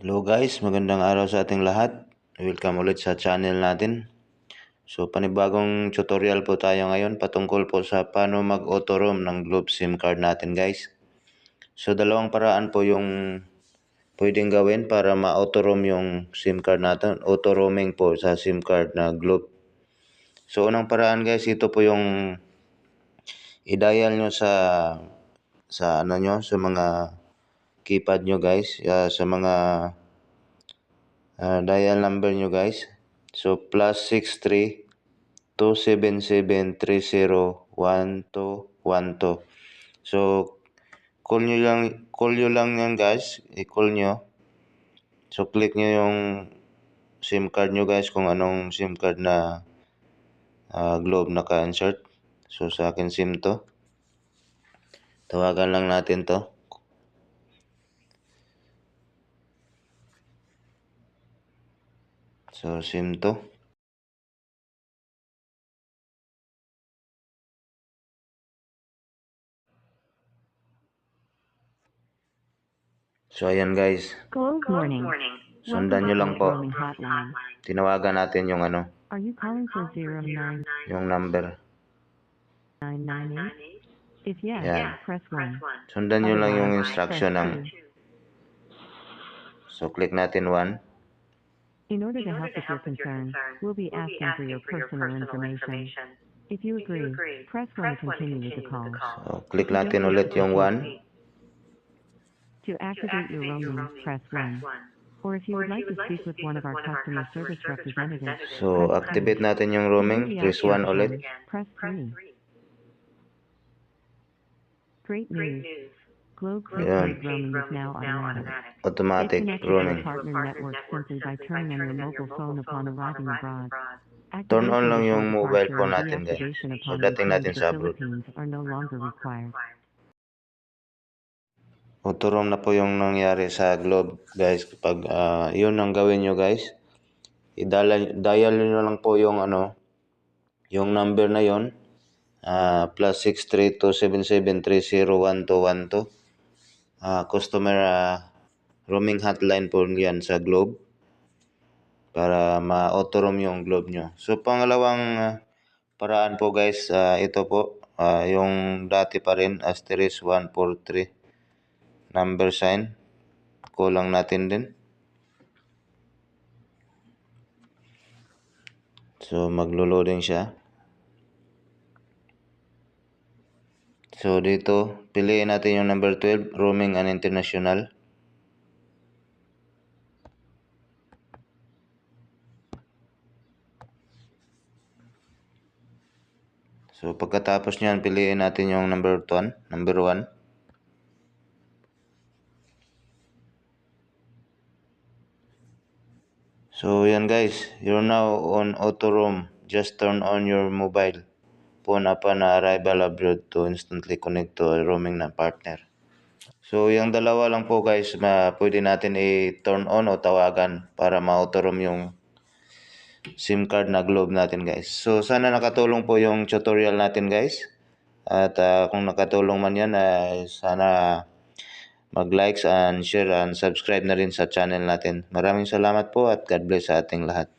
Hello guys, magandang araw sa ating lahat. Welcome ulit sa channel natin. So panibagong tutorial po tayo ngayon patungkol po sa paano mag-auto roam ng Globe SIM card natin guys. So dalawang paraan po yung pwedeng gawin para ma-auto roam yung SIM card natin. Auto roaming po sa SIM card na Globe. So unang paraan guys, ito po yung i-dial nyo sa sa ano nyo, sa mga keypad nyo guys, uh, sa mga uh, dial number nyo guys. So plus 63 277 30 1212. So call nyo lang call nyo lang yan guys, i-call nyo. So click nyo yung SIM card nyo guys kung anong SIM card na uh, Globe naka-insert. So sa akin SIM to. Tawagan lang natin to. So, SIM to. So, ayan guys. Good morning. Sundan nyo lang po. Tinawagan natin yung ano, Are you calling for 09998? yung number. If yes, Yeah. press 1. Sundan nyo lang yung instruction ng... So, click natin 1. 2. In order to help with your concern, we'll be asking for your personal information. If you agree, press 1 to continue with the call. So, click natin ulit yung 1. To activate your roaming, press 1. Or if you would like to speak with one of our customer service representatives, So, activate natin yung roaming. Press 1 ulit. press 3. Great news. Globe roaming is now automatic. Roaming. partner network simply by turning on your mobile phone upon arriving abroad. Turn on lang yung mobile phone natin, and guys. Pagdating natin sa abroad. Are no longer required. Na po yung nangyari sa Globe, guys. Kapag ah, yun ang gawin nyo, guys. I-dial dial nyo lang po yung ano, yung number na yon ah plus 63277301212. Ah, customer ah, roaming hotline po yan sa Globe para ma-auto roam yung Globe nyo. So, pangalawang ah, paraan po guys, ah, ito po, ah, yung dati pa rin, asterisk 143 number sign. Kulang natin din. So, maglo-loading siya. So, dito, piliin natin yung number 12, roaming and international. So, pagkatapos niyan, piliin natin yung number 1, number 1. So, yan guys. You're now on auto roam. Just turn on your mobile phone upon arrival abroad to instantly connect to a roaming na partner. So, yung dalawa lang po guys, ma pwede natin i-turn on o tawagan para ma-auto roam yung SIM card na Globe natin guys. So, sana nakatulong po yung tutorial natin guys. At ah, kung nakatulong man yan, ay sana mag-likes and share and subscribe na rin sa channel natin. Maraming salamat po at God bless sa ating lahat.